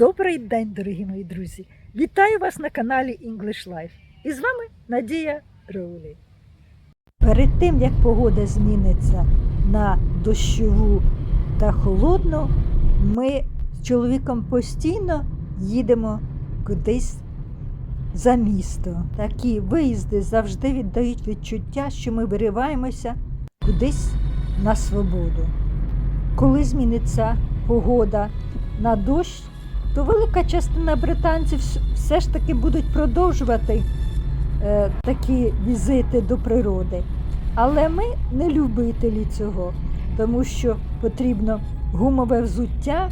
Добрий день, дорогі мої друзі! Вітаю вас на каналі English Life. І з вами Надія Роулі. Перед тим, як погода зміниться на дощову та холодну, ми з чоловіком постійно їдемо кудись за місто. Такі виїзди завжди віддають відчуття, що ми вириваємося кудись на свободу. Коли зміниться погода на дощ, то велика частина британців все ж таки будуть продовжувати е, такі візити до природи. Але ми не любителі цього, тому що потрібно гумове взуття,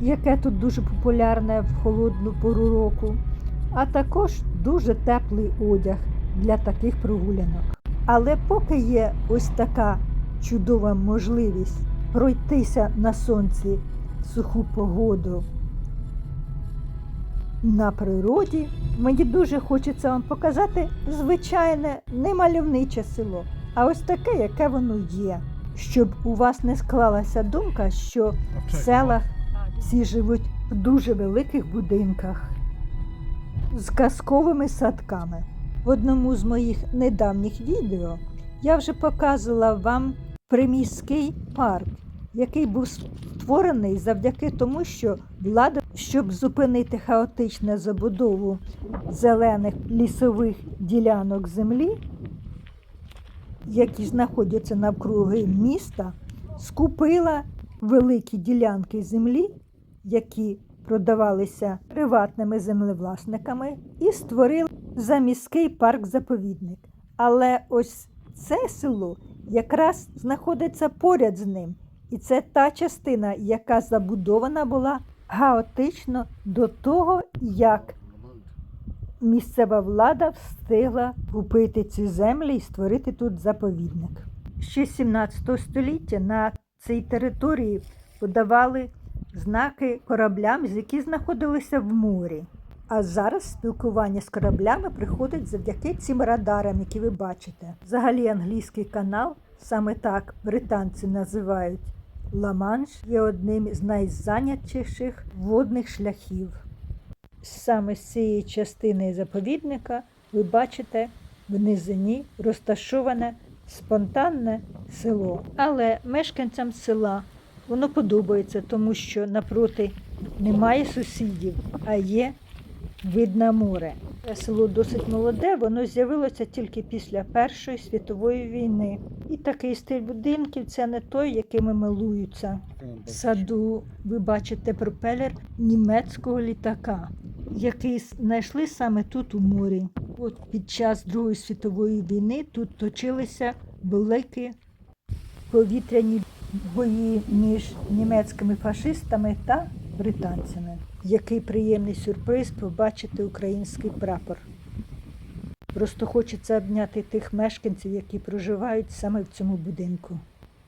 яке тут дуже популярне в холодну пору року, а також дуже теплий одяг для таких прогулянок. Але поки є ось така чудова можливість пройтися на сонці в суху погоду на природі, мені дуже хочеться вам показати звичайне не мальовниче село, а ось таке, яке воно є. Щоб у вас не склалася думка, що в селах всі живуть в дуже великих будинках з казковими садками. В одному з моїх недавніх відео я вже показувала вам приміський парк, який був створений завдяки тому, що влада, щоб зупинити хаотичну забудову зелених лісових ділянок землі, які знаходяться навкруги міста, скупила великі ділянки землі, які продавалися приватними землевласниками, і створили заміський парк-заповідник. Але ось це село якраз знаходиться поряд з ним. І це та частина, яка забудована була хаотично до того, як місцева влада встигла купити ці землі і створити тут заповідник. Ще з 17 століття на цій території подавали знаки кораблям, які знаходилися в морі. А зараз спілкування з кораблями приходить завдяки цим радарам, які ви бачите. Взагалі англійський канал, саме так британці називають Ла-Манш, є одним з найзайнятіших водних шляхів. Саме з цієї частини заповідника ви бачите в низині розташоване спонтанне село. Але мешканцям села воно подобається, тому що напроти немає сусідів, а є вид на море. Село досить молоде, воно з'явилося тільки після Першої світової війни. І такий стиль будинків це не той, якими милуються. В саду ви бачите пропелер німецького літака, який знайшли саме тут у морі. От під час Другої світової війни тут точилися великі повітряні бої між німецькими фашистами та британцями. Який приємний сюрприз побачити український прапор. Просто хочеться обняти тих мешканців, які проживають саме в цьому будинку.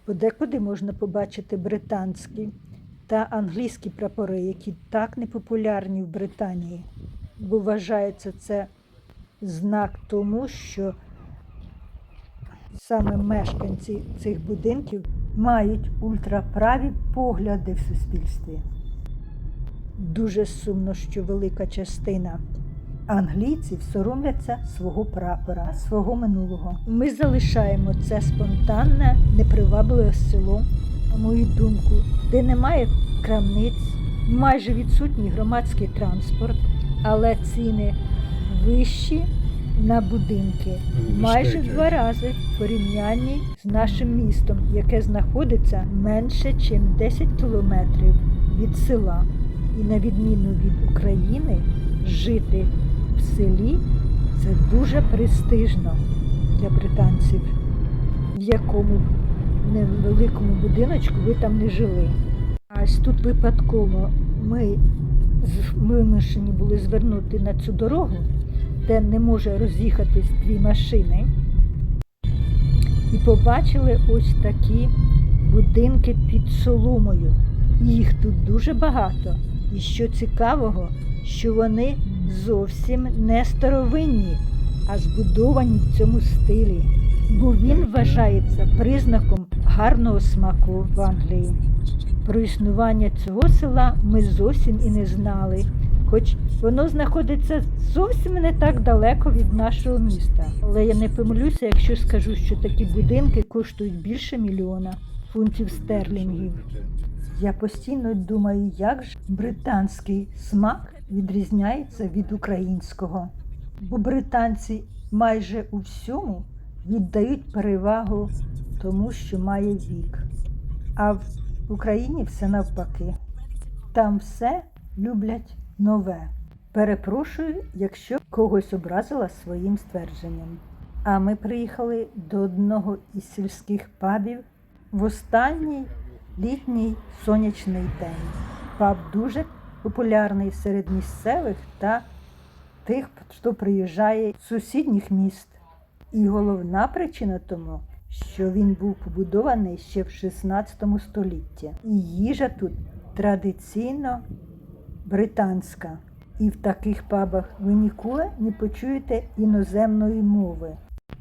Подекуди можна побачити британські та англійські прапори, які так непопулярні в Британії, бо вважається це знак тому, що саме мешканці цих будинків мають ультраправі погляди в суспільстві. Дуже сумно, що велика частина англійців соромляться свого прапора, свого минулого. Ми залишаємо це спонтанне, непривабливе село, на мою думку, де немає крамниць, майже відсутній громадський транспорт, але ціни вищі на будинки майже в два рази в порівнянні з нашим містом, яке знаходиться менше, ніж 10 кілометрів від села. І на відміну від України, жити в селі це дуже престижно для британців, в якому невеликому будиночку ви там не жили. А ось тут випадково ми вимушені були звернути на цю дорогу, де не може роз'їхатись дві машини, і побачили ось такі будинки під соломою. Їх тут дуже багато. І що цікавого, що вони зовсім не старовинні, а збудовані в цьому стилі, бо він вважається признаком гарного смаку в Англії. Про існування цього села ми зовсім і не знали, хоч воно знаходиться зовсім не так далеко від нашого міста. Але я не помилюся, якщо скажу, що такі будинки коштують більше мільйона фунтів стерлінгів. Я постійно думаю, як ж британський смак відрізняється від українського. Бо британці майже у всьому віддають перевагу тому, що має вік. А в Україні все навпаки. Там все люблять нове. Перепрошую, якщо когось образила своїм ствердженням. А ми приїхали до одного із сільських пабів в останній літній сонячний день. Паб дуже популярний серед місцевих та тих, хто приїжджає з сусідніх міст. І головна причина тому, що він був побудований ще в 16 столітті. І їжа тут традиційно британська. І в таких пабах ви ніколи не почуєте іноземної мови.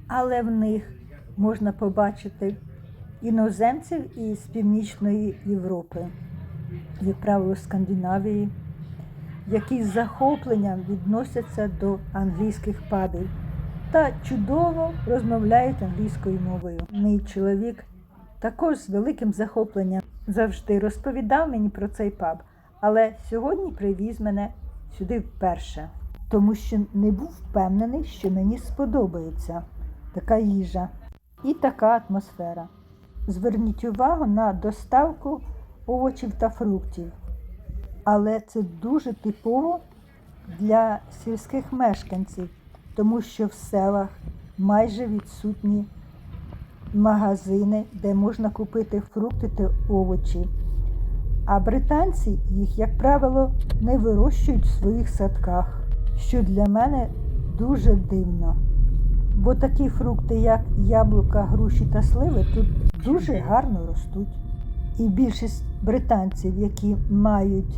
Але в них можна побачити іноземців із Північної Європи, як правило, Скандинавії, які з захопленням відносяться до англійських пабів та чудово розмовляють англійською мовою. Мій чоловік також з великим захопленням завжди розповідав мені про цей паб, але сьогодні привіз мене сюди вперше, тому що не був впевнений, що мені сподобається така їжа і така атмосфера. Зверніть увагу на доставку овочів та фруктів. Але це дуже типово для сільських мешканців, тому що в селах майже відсутні магазини, де можна купити фрукти та овочі. А британці їх, як правило, не вирощують в своїх садках, що для мене дуже дивно. Бо такі фрукти, як яблука, груші та сливи, тут дуже гарно ростуть. І більшість британців, які мають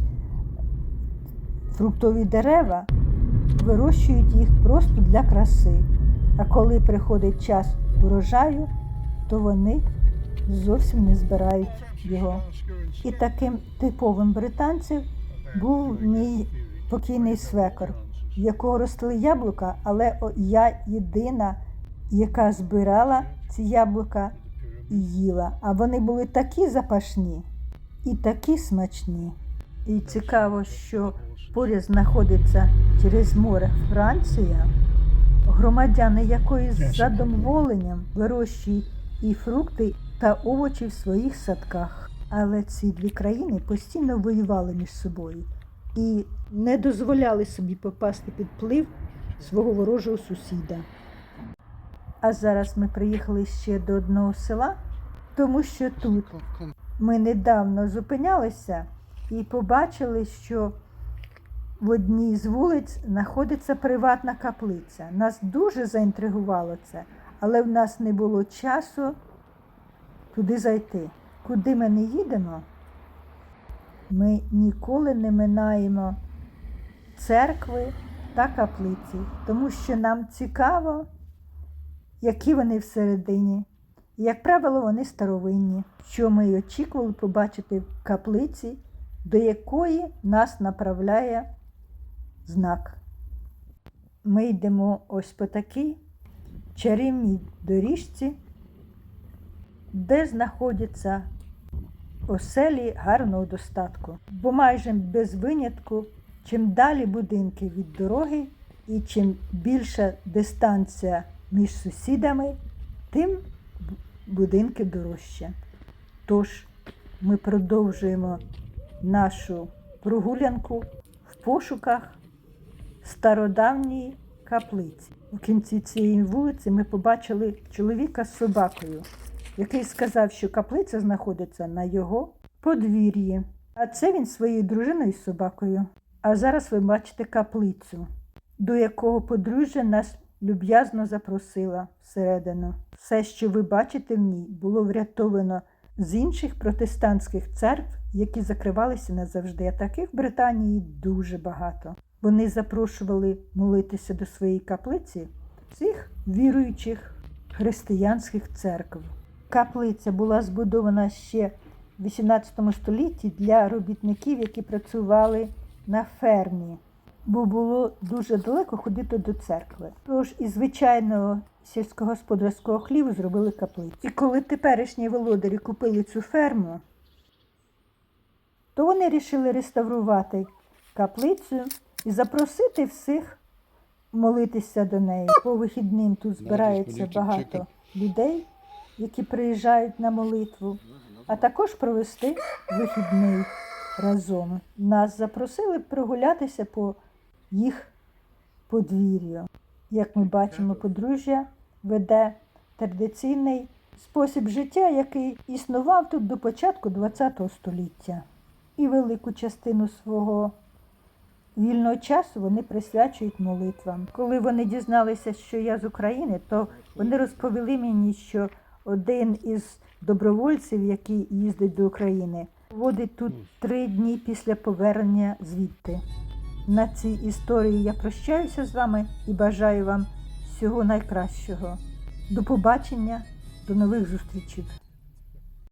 фруктові дерева, вирощують їх просто для краси. А коли приходить час урожаю, то вони зовсім не збирають його. І таким типовим британцем був мій покійний свекор, в якого росли яблука, але я єдина, яка збирала ці яблука і їла. А вони були такі запашні і такі смачні. І цікаво, що поряд знаходиться через море Франція, громадяни якої з задоволенням вирощують і фрукти та овочі в своїх садках. Але ці дві країни постійно воювали між собою і не дозволяли собі попасти під вплив свого ворожого сусіда. А зараз ми приїхали ще до одного села, тому що тут ми недавно зупинялися і побачили, що в одній з вулиць знаходиться приватна каплиця. Нас дуже заінтригувало це, але в нас не було часу туди зайти. Куди ми не їдемо, ми ніколи не минаємо церкви та каплиці, тому що нам цікаво, які вони всередині. Як правило, вони старовинні, що ми й очікували побачити в каплиці, до якої нас направляє знак. Ми йдемо ось по такій чарівній доріжці, де знаходяться оселі гарного достатку. Бо майже без винятку, чим далі будинки від дороги і чим більша дистанція між сусідами, тим будинки дорожче. Тож ми продовжуємо нашу прогулянку в пошуках стародавньої каплиці. У кінці цієї вулиці ми побачили чоловіка з собакою, який сказав, що каплиця знаходиться на його подвір'ї. А це він своєю дружиною з собакою. А зараз ви бачите каплицю, до якого подружжя нас люб'язно запросила всередину. Все, що ви бачите в ній, було врятовано з інших протестантських церкв, які закривалися назавжди. А таких в Британії дуже багато. Вони запрошували молитися до своєї каплиці всіх віруючих християнських церкв. Каплиця була збудована ще в 18 столітті для робітників, які працювали на фермі, бо було дуже далеко ходити до церкви. Тож із звичайного сільськогосподарського хліву зробили каплицю. І коли теперішні володарі купили цю ферму, то вони вирішили реставрувати каплицю і запросити всіх молитися до неї. По вихідним тут збирається багато людей, які приїжджають на молитву, а також провести вихідний разом. Нас запросили прогулятися по їх подвір'ю. Як ми бачимо, подружжя веде традиційний спосіб життя, який існував тут до початку ХХ століття. І велику частину свого вільного часу вони присвячують молитвам. Коли вони дізналися, що я з України, то вони розповіли мені, що один із добровольців, який їздить до України, водить тут три дні після повернення звідти. На цій історії я прощаюся з вами і бажаю вам всього найкращого. До побачення, до нових зустрічей.